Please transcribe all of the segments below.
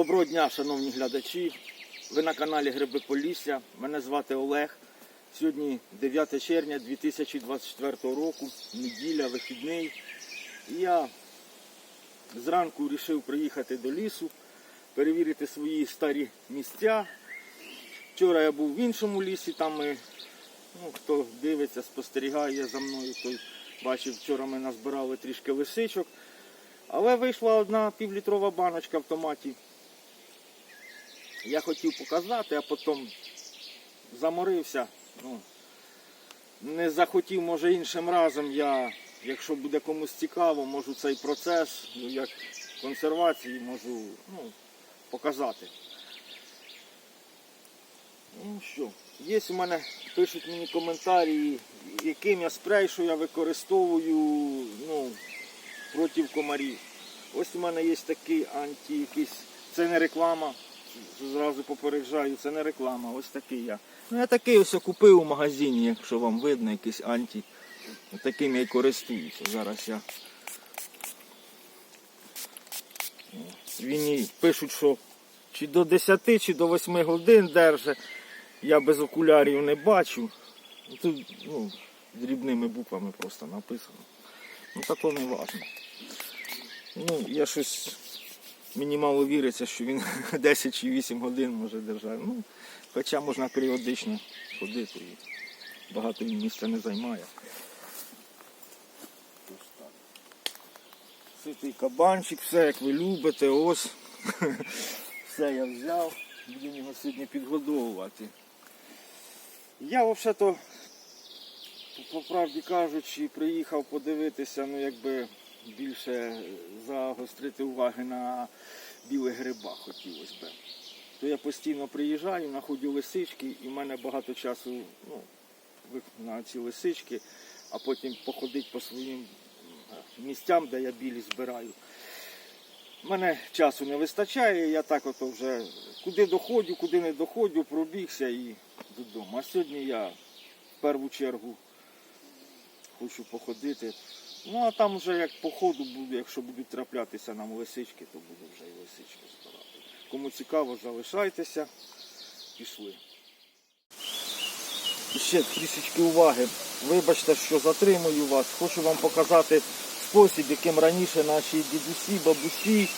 Доброго дня, шановні глядачі. Ви на каналі Гриби Полісся. Мене звати Олег. Сьогодні 9 червня 2024 року, неділя, вихідний. І я зранку вирішив приїхати до лісу, перевірити свої старі місця. Вчора я був в іншому лісі, там ми, ну, хто дивиться, спостерігає за мною, той бачив, вчора ми назбирали трішки лисичок. Але вийшла одна півлітрова баночка в томаті. Я хотів показати, а потім заморився. Ну, не захотів, може іншим разом я, якщо буде комусь цікаво, можу цей процес, ну, як консервації, можу ну, показати. Ну що, є у мене, пишуть мені коментарі, яким я спрей, що я використовую ну, проти комарів. Ось у мене є такий анті якийсь, це не реклама, зразу попереджаю, це не реклама, ось такий я. Ну я такий ось купив у магазині, якщо вам видно, якийсь анті. Таким я і користуюся. Зараз я. Він пишуть, що чи до 10, чи до 8 годин держить. Я без окулярів не бачу. Тут ну, дрібними буквами просто написано. Ну тако не важно. Ну, я щось. Мені мало віриться, що він 10 чи 8 годин може держати. Ну, хоча можна періодично ходити і багато він місця не займає. Ситий кабанчик, все як ви любите, ось. Все я взяв, будемо його сьогодні підгодовувати. Я взагалі-то, по правді кажучи, приїхав подивитися, ну якби більше загострити уваги на білих грибах хотілося б. То я постійно приїжджаю, знаходжу лисички і в мене багато часу ну, на ці лисички, а потім походити по своїм е, місцям, де я білі збираю. Мене часу не вистачає, я так ото вже куди доходжу, куди не доходжу, пробігся і додому. А сьогодні я в першу чергу хочу походити. Ну а там вже як по ходу буду, якщо будуть траплятися нам лисички, то буду вже і лисички збирати. Кому цікаво, залишайтеся. Пішли. Ще трішечки уваги. Вибачте, що затримую вас. Хочу вам показати спосіб, яким раніше наші дідусі, бабусі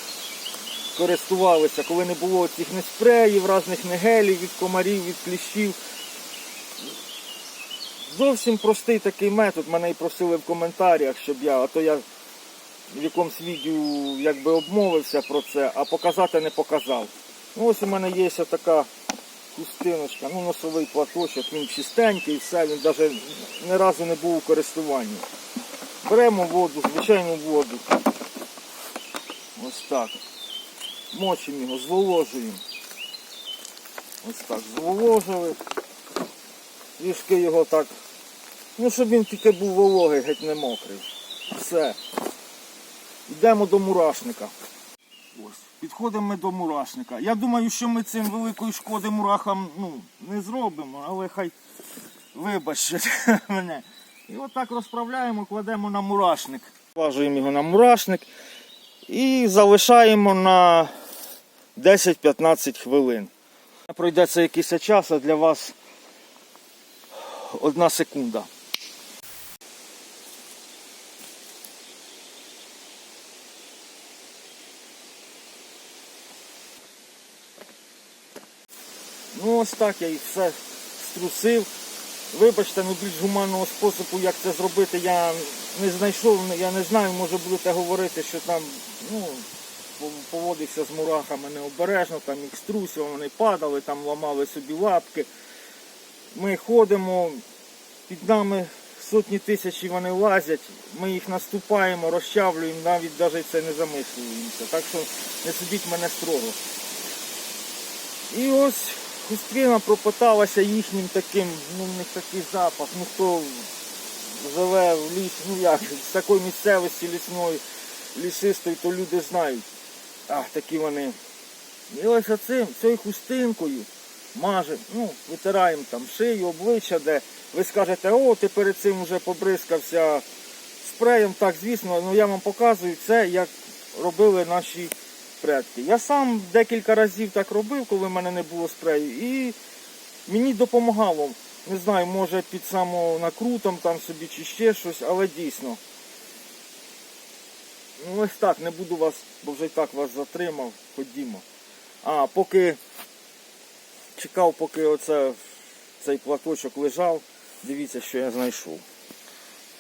користувалися, коли не було цих не спреїв, різних не гелів від комарів, від кліщів. Зовсім простий такий метод, мене і просили в коментарях, щоб я, а то я в якомусь відео якби обмовився про це, а показати не показав. Ну ось у мене є така хустиночка, ну носовий платочок, він чистенький, все, він навіть ні разу не був у користуванні. Беремо воду, звичайну воду. Ось так. Мочимо його, зволожуємо. Ось так, зволожили. Трішки його так. Ну, щоб він тільки був вологий, геть не мокрий. Все. Йдемо до мурашника. Ось. Підходимо ми до мурашника. Я думаю, що ми цим великої шкоди мурахам ну, не зробимо, але хай вибачте мене. І отак розправляємо, кладемо на мурашник. Важуємо його на мурашник і залишаємо на 10-15 хвилин. Пройдеться якийсь час, а для вас одна секунда. Ну ось так я їх все струсив. Вибачте, ну більш гуманного способу, як це зробити, я не знайшов, я не знаю, може будете говорити, що там ну, поводився з мурахами необережно, там їх струсив, вони падали, там ламали собі лапки. Ми ходимо, під нами сотні тисяч вони лазять, ми їх наступаємо, розчавлюємо, навіть навіть це не замислюємося. Так що не судіть мене строго. І ось Хустрина пропиталася їхнім таким, ну в них такий запах, ну хто живе в лісі, ну як, з такої місцевості лісної, лісистої, то люди знають. Ах, такі вони. І ось оцим, цією хустинкою мажемо, ну, витираємо там шию, обличчя, де ви скажете, о, ти перед цим вже побризкався спреєм. Так, звісно, ну я вам показую це, як робили наші предки. Я сам декілька разів так робив, коли в мене не було спрею, і мені допомагало. Не знаю, може під самонакрутом там собі чи ще щось, але дійсно. Ну ось так, не буду вас, бо вже і так вас затримав. Ходімо. А, поки чекав, поки оце цей платочок лежав, дивіться, що я знайшов.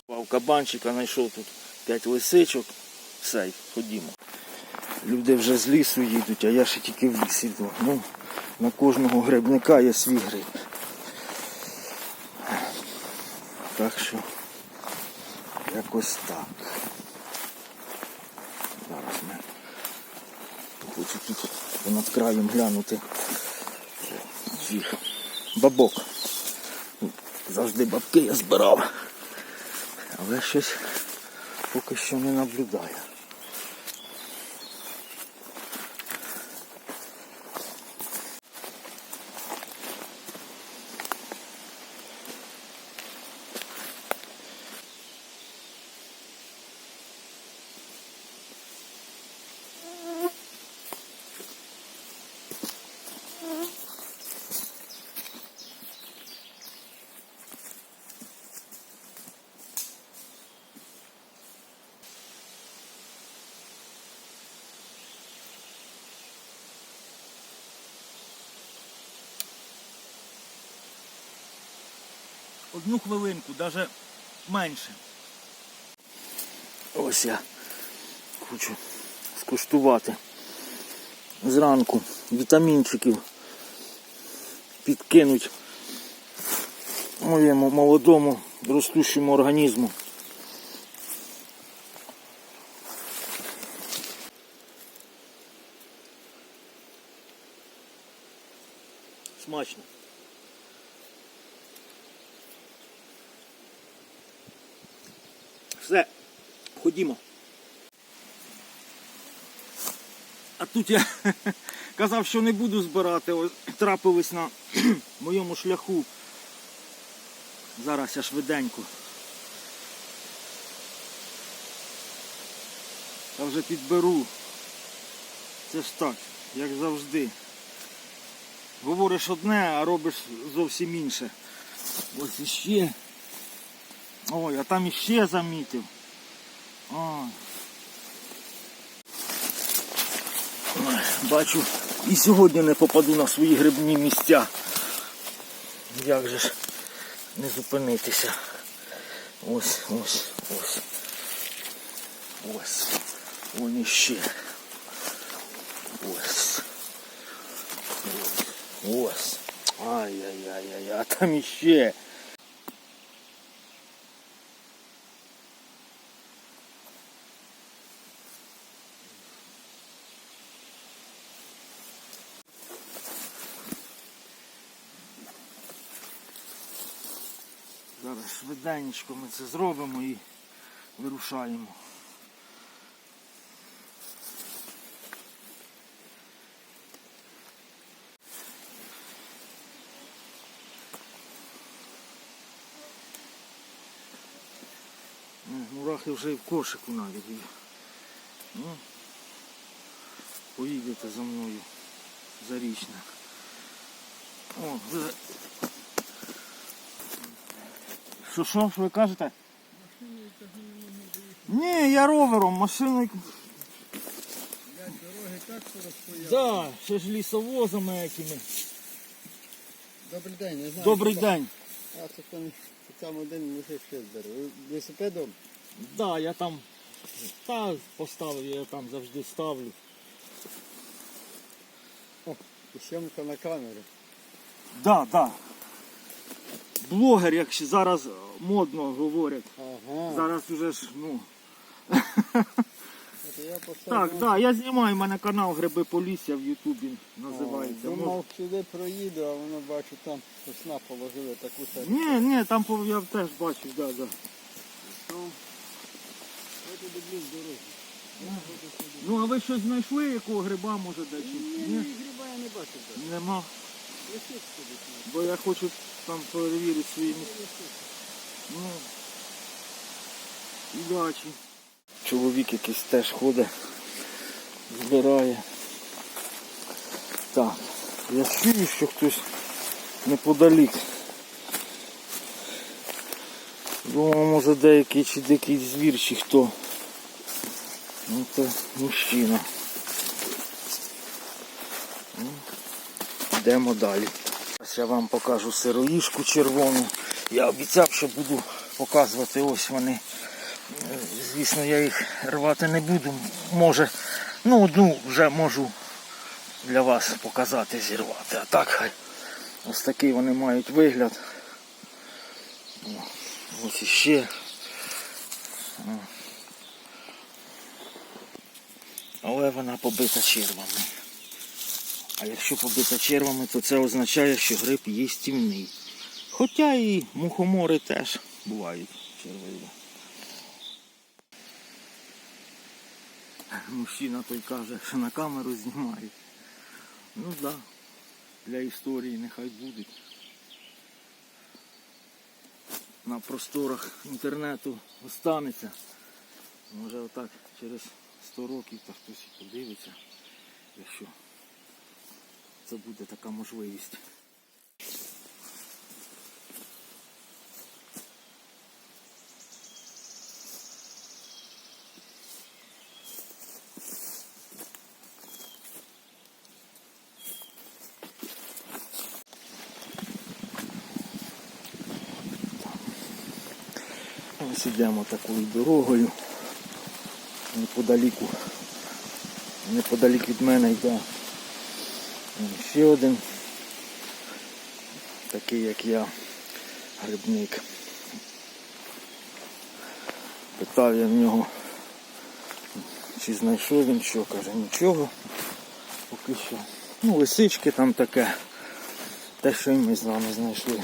Пав кабанчика, знайшов тут 5 лисичок. Все, ходімо. Люди вже з лісу їдуть, а я ще тільки в ліс іду. Ну, на кожного грибника є свій гриб. Так що якось так. Зараз ми хочу тут над краєм глянути цих бабок. Завжди бабки я збирав. Але щось поки що не наблюдаю. Одну хвилинку, навіть менше. Ось я хочу скуштувати зранку вітамінчиків підкинуть моєму молодому ростущому організму. Смачно. Все, ходімо. А тут я казав, що не буду збирати. Ось трапилось на моєму шляху. Зараз я швиденько. Я вже підберу. Це ж так, як завжди. Говориш одне, а робиш зовсім інше. Ось іще. Ой, а там іще замітив. Ой. Бачу, і сьогодні не попаду на свої грибні місця. Як же ж не зупинитися? Ось, ось, ось. Ось. Вон іще. Ось. Ось. Ось. Ай-яй-яй-яй, а там іще. Швиденько ми це зробимо і вирушаємо. Мурахи вже і в кошику навіть є. Ну, поїдете за мною зарічне. О, вже що, що, ви кажете? Ні, я ровером, машиною. Дороги так порозпояли. Да, ще ж лісовозами якими. Добрий день, не знаю. Добрий що день. там. А це там там один мужик ще збере. Ви Велосипедом? Да, я там та поставив, я там завжди ставлю. І Сьомка на камеру. Да, да. Блогер, як ще зараз модно говорять. Ага. Зараз уже ж, ну. Це я поставив. Так, да, я знімаю, у мене канал Гриби Полісся в Ютубі називається. Мож- Думав, сюди проїду, а воно бачу там сосна положили таку саму. Ні, ні, там я теж бачу, да, да. Я туди блін. Ну а ви щось знайшли, якого гриба може? Ні, ні, гриба я не бачив. Нема. Бо я хочу там перевірити свої. Ну, удачі. Чоловік якийсь теж ходить, збирає. Так, я чую, що хтось неподалік. Думаю, може деякий чи дикий звір, чи хто. Ну це мужчина. Йдемо далі. Зараз я вам покажу сироїшку червону. Я обіцяв, що буду показувати ось вони. Звісно, я їх рвати не буду. Може, ну одну вже можу для вас показати, зірвати. А так хай ось такий вони мають вигляд. Ось іще. Але вона побита червами. А якщо побита червами, то це означає, що гриб їстівний. Хоча і мухомори теж бувають червиві. Мужчина той каже, що на камеру знімає. Ну так, да. для історії нехай буде. На просторах інтернету останеться. Може отак через 100 років та хтось і подивиться, якщо це буде така можливість. Ось ідемо такою дорогою. Неподаліку. Неподалік від мене йде ще один. Такий як я, грибник. Питав я в нього, чи знайшов він що, каже, нічого. Поки що. Ну, лисички там таке. Те, що і ми з вами знайшли.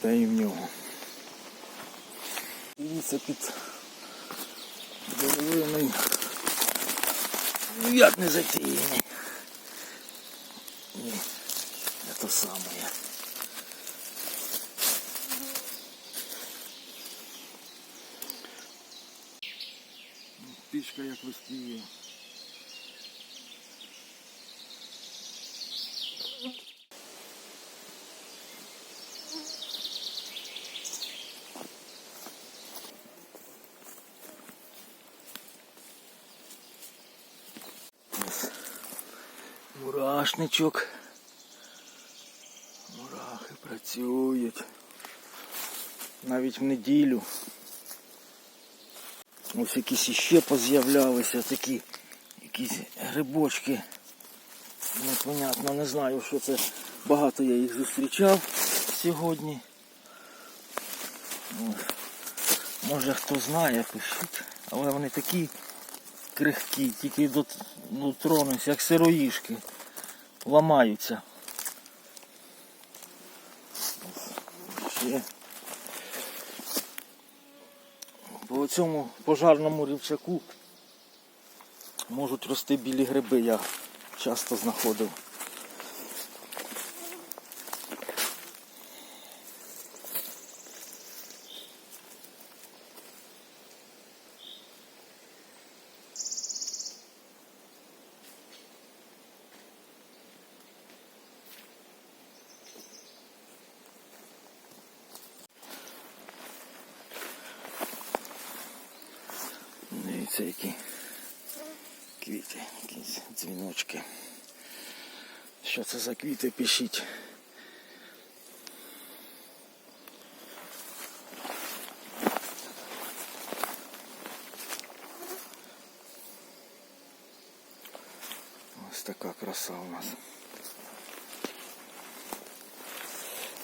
Та і в нього. Дивіться під деревиною. Ніяк не затіяний. Ні, це то саме. Птичка як. Ось Мурашничок. Працюють. Навіть в неділю. Ось якісь іще поз'являлися такі якісь грибочки. Непонятно, не знаю, що це. Багато я їх зустрічав сьогодні. Ось. Може хто знає, пишіть. Але вони такі крихкі, тільки до, дотронусь, як сироїшки. Ламаються. Ще. По цьому пожарному рівчаку можуть рости білі гриби, я часто знаходив. Дивіться, які квіти, якісь дзвіночки. Що це за квіти пишіть? Ось така краса у нас.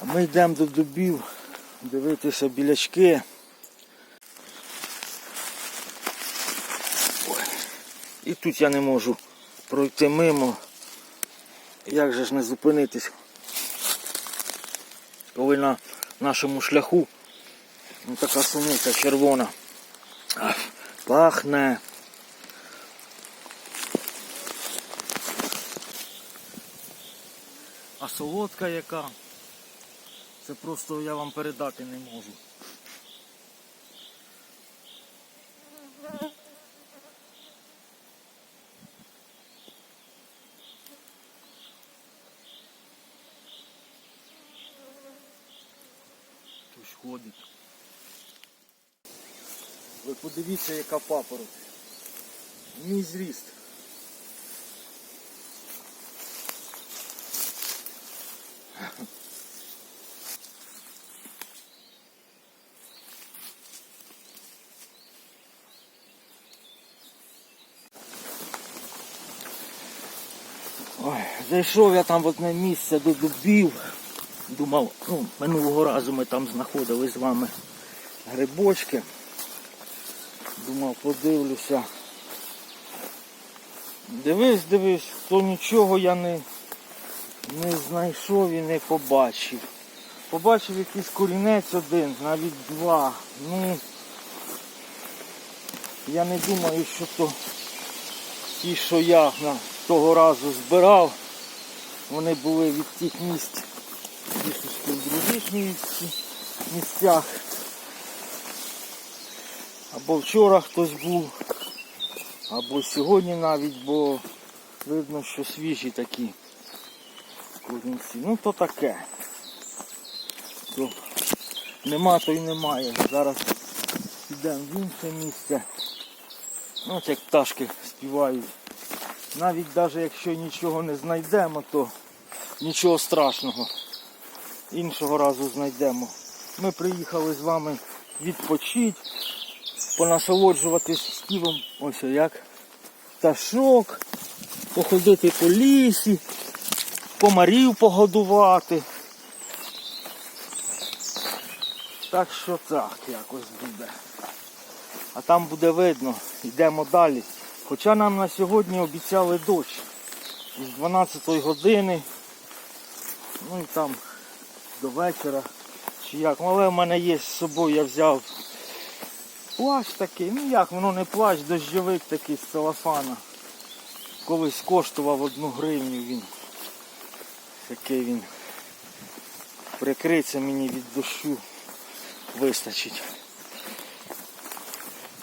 А ми йдемо до дубів дивитися білячки. І тут я не можу пройти мимо. Як же ж не зупинитись? Коли на нашому шляху ну, така суниця червона. Ах, пахне. А солодка яка. Це просто я вам передати не можу. виходить. Ви подивіться, яка папороть. Мій зріст. Ой, зайшов я там в одне місце до дубів. Думав, ну, минулого разу ми там знаходили з вами грибочки. Думав, подивлюся. Дивись, дивись, то нічого я не, не знайшов і не побачив. Побачив якийсь корінець один, навіть два. Ну я не думаю, що то ті, що я на того разу збирав, вони були від тих місць трішечки в других місцях. Або вчора хтось був, або сьогодні навіть, бо видно, що свіжі такі корінці. Ну то таке. То нема, то й немає. Зараз підемо в інше місце. Ну, як пташки співають. Навіть навіть якщо нічого не знайдемо, то нічого страшного. Іншого разу знайдемо. Ми приїхали з вами відпочити, понасолоджуватись співом, ось як пташок, походити по лісі, комарів погодувати. Так що так якось буде. А там буде видно, йдемо далі. Хоча нам на сьогодні обіцяли дощ з 12 години, ну і там до вечора. Чи як. Ну, Але в мене є з собою, я взяв плащ такий, ну як, воно не плащ, дощовик такий з целофана. Колись коштував одну гривню він. Який він прикриться мені від дощу вистачить.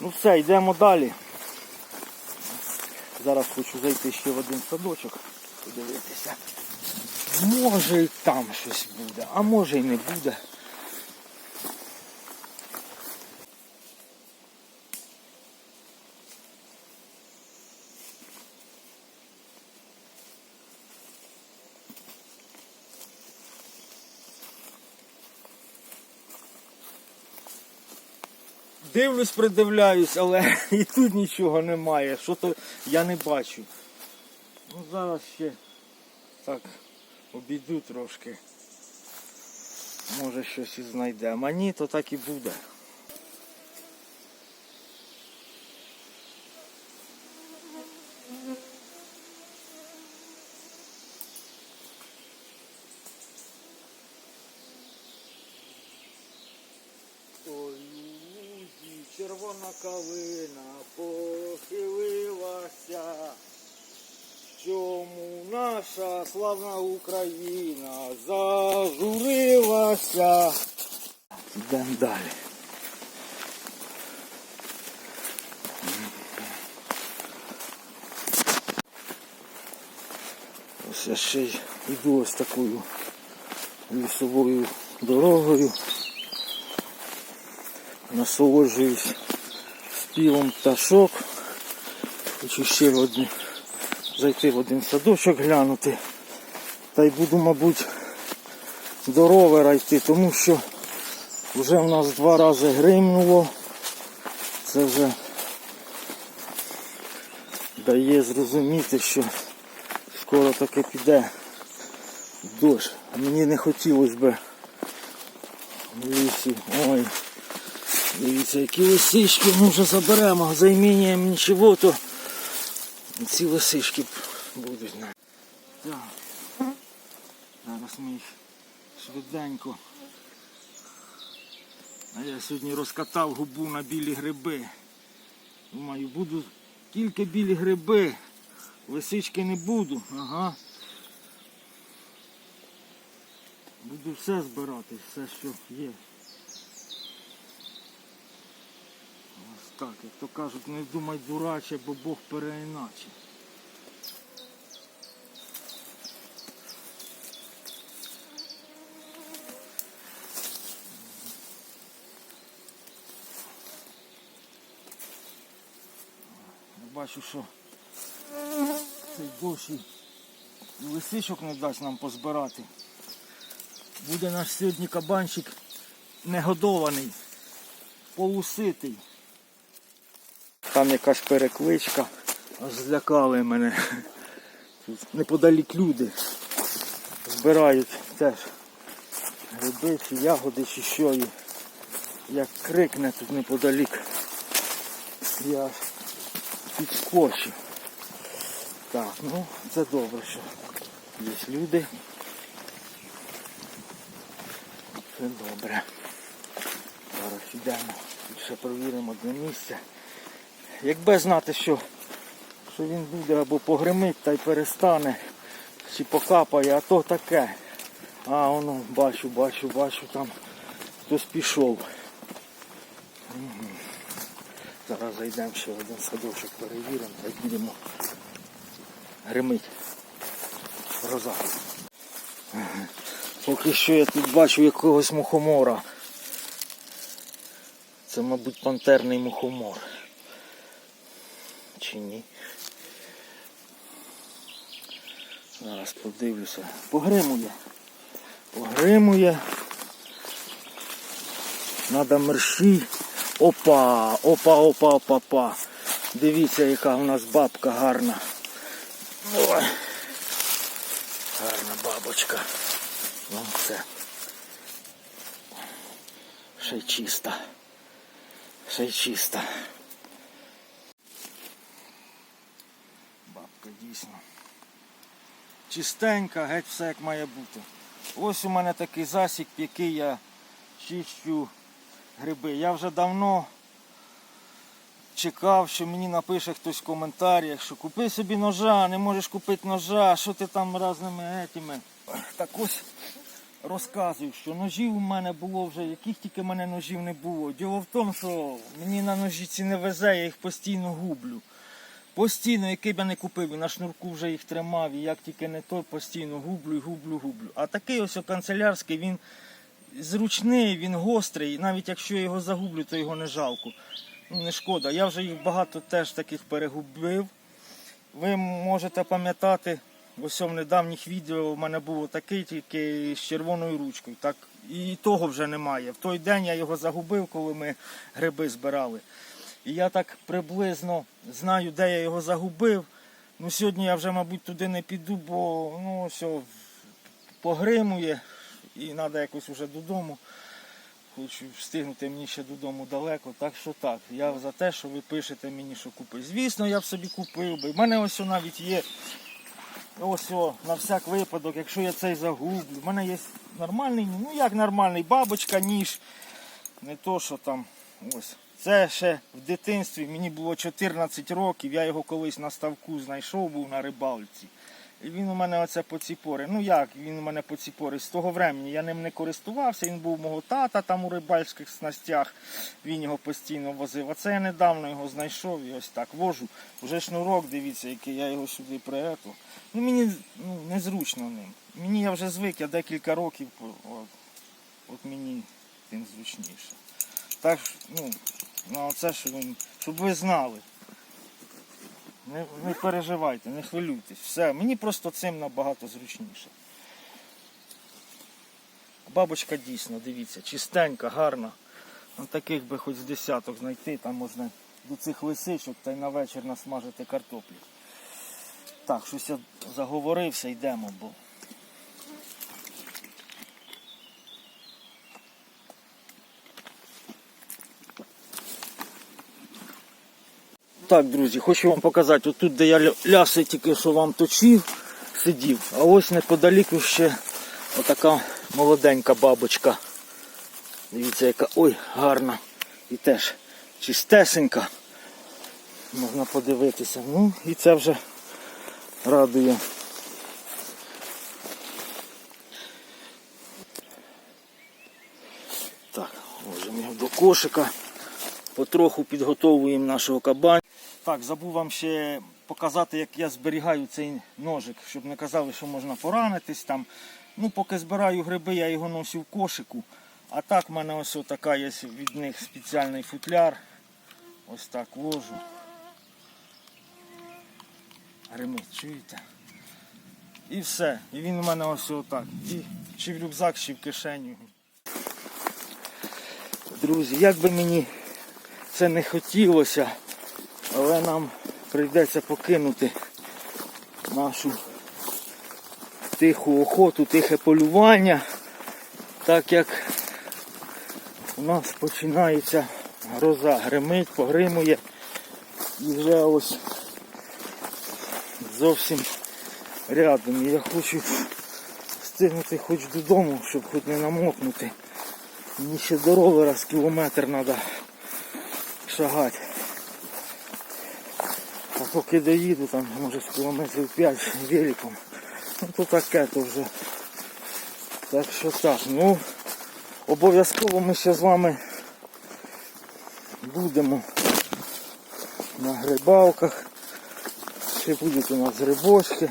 Ну все, йдемо далі. Зараз хочу зайти ще в один садочок, подивитися. Може і там щось буде, а може і не буде. Дивлюсь, придивляюсь, але і тут нічого немає. Що то я не бачу. Ну зараз ще так обійду трошки. Може щось і знайдемо. А ні, то так і буде. Ой, у лузі червона калина похилилася. Чому наша славна Україна зажурилася? Йдемо далі. Ось я ще йду ось такою лісовою дорогою. Насолоджуюсь співом пташок. Хочу ще в один, зайти в один садочок глянути. Та й буду, мабуть, до ровера йти, тому що вже в нас два рази гримнуло. Це вже дає зрозуміти, що скоро таки піде дощ. Мені не хотілося б в лісі. Ой. Дивіться, які лисички ми вже заберемо, за іменням нічого, то ці лисички будуть. Так. Зараз ми їх швиденько. А я сьогодні розкатав губу на білі гриби. Думаю, буду тільки білі гриби. Лисички не буду. Ага. Буду все збирати, все, що є. так, як то кажуть, не думай дураче, бо Бог переіначе. Бачу, що цей дощ лисичок не дасть нам позбирати. Буде наш сьогодні кабанчик негодований, полуситий. Там якась перекличка, аж злякали мене. Неподалік люди збирають теж гриби чи ягоди чи що. І як крикне тут неподалік. Я аж. Так, ну це добре, що є люди. Це добре. Зараз йдемо. Ще провіримо одне місце. Якби знати, що, що він буде або погримить та й перестане, чи покапає, а то таке. А, воно, бачу, бачу, бачу, там хтось пішов. Зараз зайдемо ще один садочок, перевіримо та й будемо гримить. Гроза. Поки що я тут бачу якогось мухомора. Це, мабуть, пантерний мухомор. Чи ні? Зараз подивлюся. Погримує. Погримує. Надо мерщій. Опа, опа, опа, опа, опа. Дивіться, яка у нас бабка гарна. Ой. Гарна бабочка. Ну все. Ще й чиста. Ще й чиста. Бабка дійсно. Чистенька, геть все як має бути. Ось у мене такий засік, який я чищу гриби. Я вже давно чекав, що мені напише хтось в коментарях, що купи собі ножа, не можеш купити ножа, що ти там разними етими. Так ось розказую, що ножів у мене було вже, яких тільки в мене ножів не було. Діло в тому, що мені на ножі ці не везе, я їх постійно гублю. Постійно, який б я не купив, і на шнурку вже їх тримав, і як тільки не той, постійно гублю, гублю, гублю. А такий ось канцелярський, він зручний, він гострий, і навіть якщо я його загублю, то його не жалко. Ну, не шкода. Я вже їх багато теж таких перегубив. Ви можете пам'ятати, ось в недавніх відео у мене було такий тільки з червоною ручкою. Так, і того вже немає. В той день я його загубив, коли ми гриби збирали. І я так приблизно знаю, де я його загубив. Ну, сьогодні я вже, мабуть, туди не піду, бо ну, все, погримує і треба якось вже додому. Хочу встигнути мені ще додому далеко. Так що так. Я за те, що ви пишете мені, що купи. Звісно, я б собі купив би. У мене ось навіть є. Ось о, на всяк випадок, якщо я цей загублю. У мене є нормальний, ну як нормальний, бабочка, ніж. Не то, що там ось. Це ще в дитинстві, мені було 14 років, я його колись на ставку знайшов, був на рибалці. І він у мене оце по ці пори. Ну як він у мене по ці пори? З того времени я ним не користувався, він був мого тата там у рибальських снастях, він його постійно возив. А це я недавно його знайшов і ось так вожу. Уже шнурок, дивіться, який я його сюди приету. Ну мені ну, незручно ним. Мені я вже звик, я декілька років, от, от мені тим зручніше. Так, ну, на оце, що щоб ви знали. Не, не переживайте, не хвилюйтесь. Все, мені просто цим набагато зручніше. Бабочка дійсно, дивіться, чистенька, гарна. Ну, таких би хоч з десяток знайти, там можна до цих лисичок та й на вечір насмажити картоплю. Так, щось я заговорився, йдемо, бо. Так, друзі, хочу вам показати, отут, де я ляси тільки що вам точив, сидів, а ось неподалік ще отака молоденька бабочка. Дивіться, яка ой, гарна. І теж чистесенька. Можна подивитися. Ну і це вже радує. Так, ложимо його до кошика. Потроху підготовуємо нашого кабаня. Так, забув вам ще показати, як я зберігаю цей ножик, щоб не казали, що можна поранитись там. Ну, поки збираю гриби, я його носю в кошику. А так в мене ось така є від них спеціальний футляр. Ось так ложу. Гримить, чуєте? І все. І він у мене ось отак. І чи в рюкзак, чи в кишеню. Друзі, як би мені це не хотілося, але нам прийдеться покинути нашу тиху охоту, тихе полювання, так як у нас починається гроза, гримить, погримує і вже ось зовсім рядом. Я хочу встигнути хоч додому, щоб хоч не намокнути. Мені ще до ровера з кілометр треба шагати. Поки доїду, там може з кілометрів 5 великом. Ну то таке то вже. Так що так. Ну обов'язково ми ще з вами будемо на грибалках. Ще будуть у нас грибочки.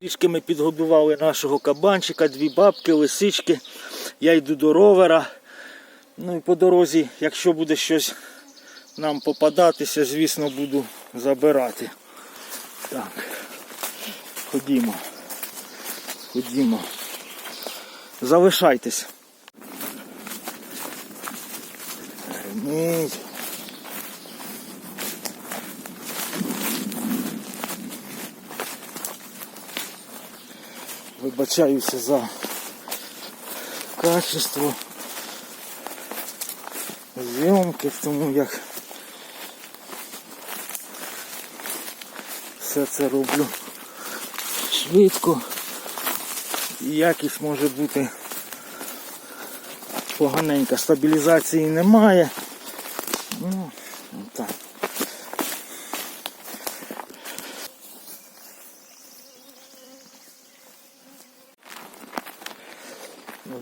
Трішки ми підгодували нашого кабанчика, дві бабки, лисички. Я йду до ровера. Ну і по дорозі, якщо буде щось нам попадатися, звісно, буду забирати. Так, ходімо. Ходімо. Залишайтесь. Гримить. Вибачаюся за качество зйомки, тому як все це роблю швидко і якість може бути поганенька. Стабілізації немає. Ну, так.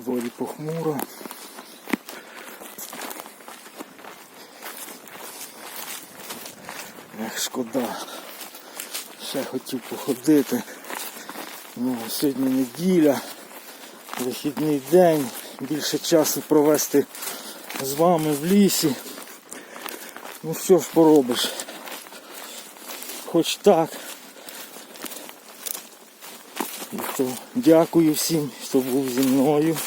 Дворі похмуро. Ех, шкода. Ще хотів походити. Ну, сьогодні неділя, вихідний день, більше часу провести з вами в лісі. Ну що ж поробиш? Хоч так. І то дякую всім, хто був зі мною.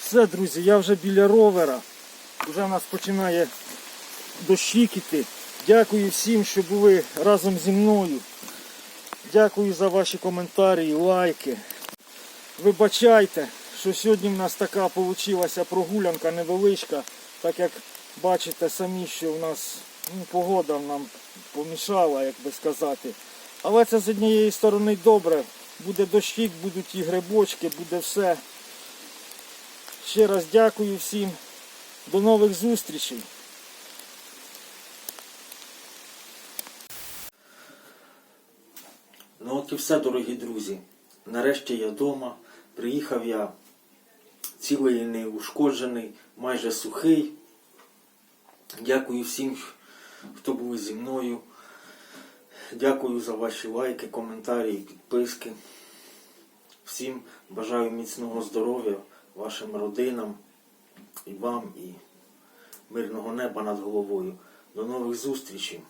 Все, друзі, я вже біля ровера. Вже в нас починає дощик іти. Дякую всім, що були разом зі мною. Дякую за ваші коментарі, лайки. Вибачайте, що сьогодні в нас така вийшла прогулянка невеличка, так як бачите самі, що в нас ну, погода нам помішала, як би сказати. Але це з однієї сторони добре. Буде дощик, будуть і грибочки, буде все. Ще раз дякую всім. До нових зустрічей. Ну от і все, дорогі друзі. Нарешті я вдома. Приїхав я цілий неушкоджений, майже сухий. Дякую всім, хто був зі мною. Дякую за ваші лайки, коментарі, підписки. Всім бажаю міцного здоров'я вашим родинам і вам, і мирного неба над головою. До нових зустрічей!